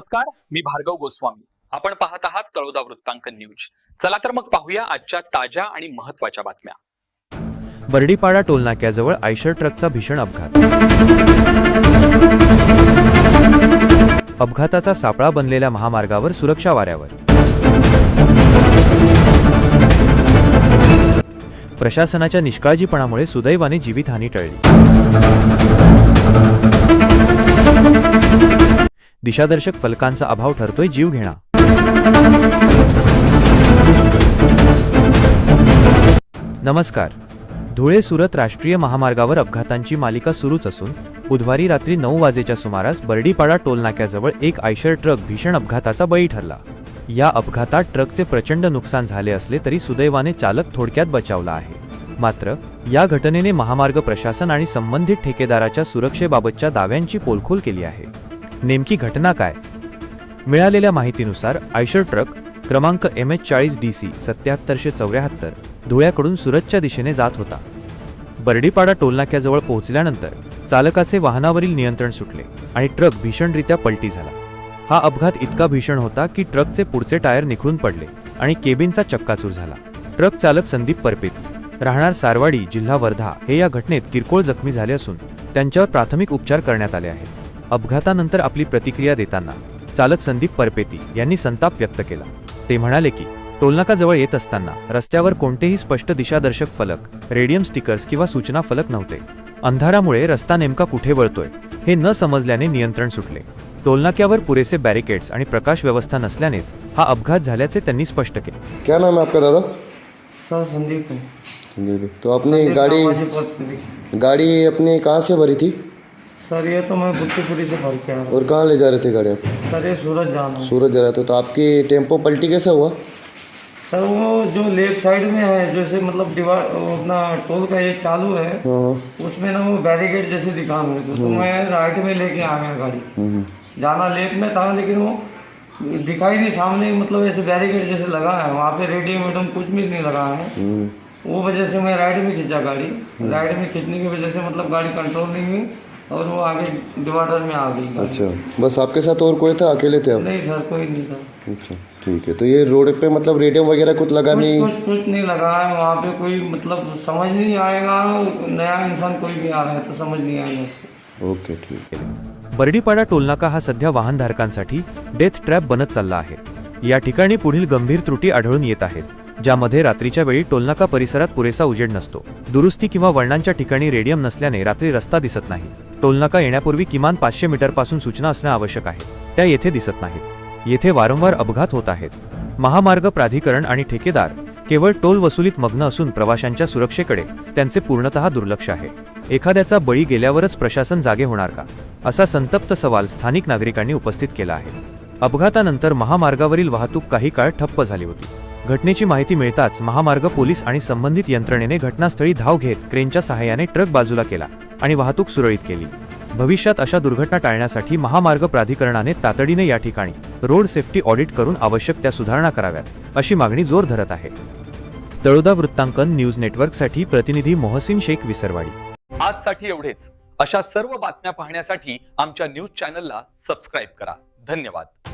नमस्कार मी भार्गव गोस्वामी. आपण पाहत आहात तळोदा वृत्तांकन न्यूज. चला तर मग पाहूया आजच्या ताज्या आणि महत्त्वाच्या बातम्या. बर्डीपाडा टोलनाक्याजवळ आयशर ट्रकचा भीषण अपघात. अपघाताचा सापळा बनलेल्या महामार्गावर सुरक्षा वाऱ्यावर. प्रशासनाच्या निष्काळजीपणामुळे सुदैवाने जीवितहानी टळली. दिशादर्शक फलकांचा अभाव ठरतोय जीव घेणा. नमस्कार. धुळे सुरत राष्ट्रीय महामार्गावर अपघातांची मालिका सुरूच असून बुधवारी रात्री नऊ वाजेच्या सुमारास बर्डीपाडा टोलनाक्याजवळ एक आयशर ट्रक भीषण अपघाताचा बळी ठरला. या अपघातात ट्रकचे प्रचंड नुकसान झाले असले तरी सुदैवाने चालक थोडक्यात बचावला आहे. मात्र या घटनेने महामार्ग प्रशासन आणि संबंधित ठेकेदाराच्या सुरक्षेबाबतच्या दाव्यांची पोलखोल केली आहे. नेमकी घटना काय? मिळालेल्या माहितीनुसार आयशर ट्रक क्रमांक एम एच चाळीस डी सी सत्याहत्तरशे चौऱ्याहत्तर धुळ्याकडून सुरतच्या दिशेने जात होता. बर्डीपाडा टोलनाक्याजवळ पोहोचल्यानंतर चालकाचे वाहनावरील नियंत्रण सुटले आणि ट्रक भीषणरित्या पलटी झाला. हा अपघात इतका भीषण होता की ट्रकचे पुढचे टायर निखळून पडले आणि केबिनचा चक्काचूर झाला. ट्रक चालक संदीप परपेती राहणार सारवाडी जिल्हा वर्धा हे या घटनेत किरकोळ जखमी झाले असून त्यांच्यावर प्राथमिक उपचार करण्यात आले आहेत. अपघातानंतर आपली प्रतिक्रिया देताना चालक संदीप परपेती यांनी संताप व्यक्त केला. ते म्हणाले की टोलनाकाजवळ येत असताना रस्त्यावर कोणतेही स्पष्ट दिशादर्शक फलक रेडियम स्टिकर्स किंवा सूचना फलक नव्हते. अंधारामुळे रस्ता नेमका कुठे वळतोय हे न समजल्याने नियंत्रण सुटले. टोलनाक्यावर पुरेसे बॅरिकेड्स आणि प्रकाश व्यवस्था नसल्यानेच हा अपघात झाल्याचे त्यांनी स्पष्ट केले. क्या नाम है आपका दादा? सर संदीप. है जी तो अपनी गाड़ी गाड़ी अपनी कहाँ से भरी थी? सर ये तो मैं बुट्टीपुरी से भर के और कहाँ ले जा रहे थे गाड़ी आप सर ये सूरत जाना है। सूरत जा रहे थे तो आपकी टेंपो पलटी कैसे हुआ? सर वो जो लेफ़्ट साइड में है जैसे मतलब डिवाइड अपना टोल का ये चालू है हाँ। हाँ उसमें ना वो बैरिकेड जैसे दिखा मेरे को। तो मैं राइट में लेके आ गया गाड़ी। हम्म, जाना लेफ़्ट में था लेकिन वो दिखाई नहीं सामने मतलब ऐसे बैरिकेड जैसे लगा है वहाँ पे रेडियम वेडियम कुछ भी नहीं लगा है। वो वजह से मैं राइट में खींचा गाड़ी। राइट में खींचने की वजह से मतलब गाड़ी कंट्रोल नहीं हुई। और वो आगे डिवाइडर में आ गई। अच्छा बस आपके साथ और कोई था? अकेले थे आप? नहीं सर कोई नहीं था। अच्छा ठीक है तो ये रोड पे मतलब रेडियम वगैरह कुछ लगा कुछ नहीं? कुछ कुछ नहीं लगा है वहाँ पे कोई मतलब समझ नहीं आएगा नया इंसान कोई भी आ रहा है तो समझ नहीं आएगा उसको। ओके ठीक है। बर्डीपाडा टोलनाका हा सध्या वाहनधारकांसाठी डेथ ट्रॅप बनत चालला आहे. या ठिकाणी पुढील गंभीर त्रुटी आढळून येत आहेत. ज्यामध्ये रात्रीच्या वेळी टोलनाका परिसरात पुरेसा उजेड नसतो. दुरुस्ती किंवा वळणांच्या ठिकाणी रेडियम नसल्याने रात्री रस्ता दिसत नाही. टोलनाका येण्यापूर्वी किमान पाचशे मीटरपासून सूचना असणं आवश्यक आहे. त्या येथे दिसत नाहीत. येथे वारंवार अपघात होत आहेत. महामार्ग प्राधिकरण आणि ठेकेदार केवळ टोल वसुलीत मग्न असून प्रवाशांच्या सुरक्षेकडे त्यांचे पूर्णतः दुर्लक्ष आहे. एखाद्याचा बळी गेल्यावरच प्रशासन जागे होणार का? असा संतप्त सवाल स्थानिक नागरिकांनी उपस्थित केला आहे. अपघातानंतर महामार्गावरील वाहतूक काही काळ ठप्प झाली होती. घटनेची माहिती मिळताच महामार्ग पोलीस आणि संबंधित यंत्रणेने घटनास्थळी धाव घेत क्रेनच्या सहाय्याने ट्रक बाजूला केला आणि वाहतूक सुरळीत केली. भविष्यात अशा दुर्घटना टाळण्यासाठी महामार्ग प्राधिकरणाने तातडीने या ठिकाणी रोड सेफ्टी ऑडिट करून आवश्यक त्या सुधारणा कराव्यात अशी मागणी जोर धरत आहे. तळोदा वृत्तांकन न्यूज नेटवर्कसाठी प्रतिनिधी मोहसिन शेख विसरवाडी. आजसाठी एवढेच. अशा सर्व बातम्या पाहण्यासाठी आमच्या न्यूज चॅनलला सबस्क्राईब करा. धन्यवाद.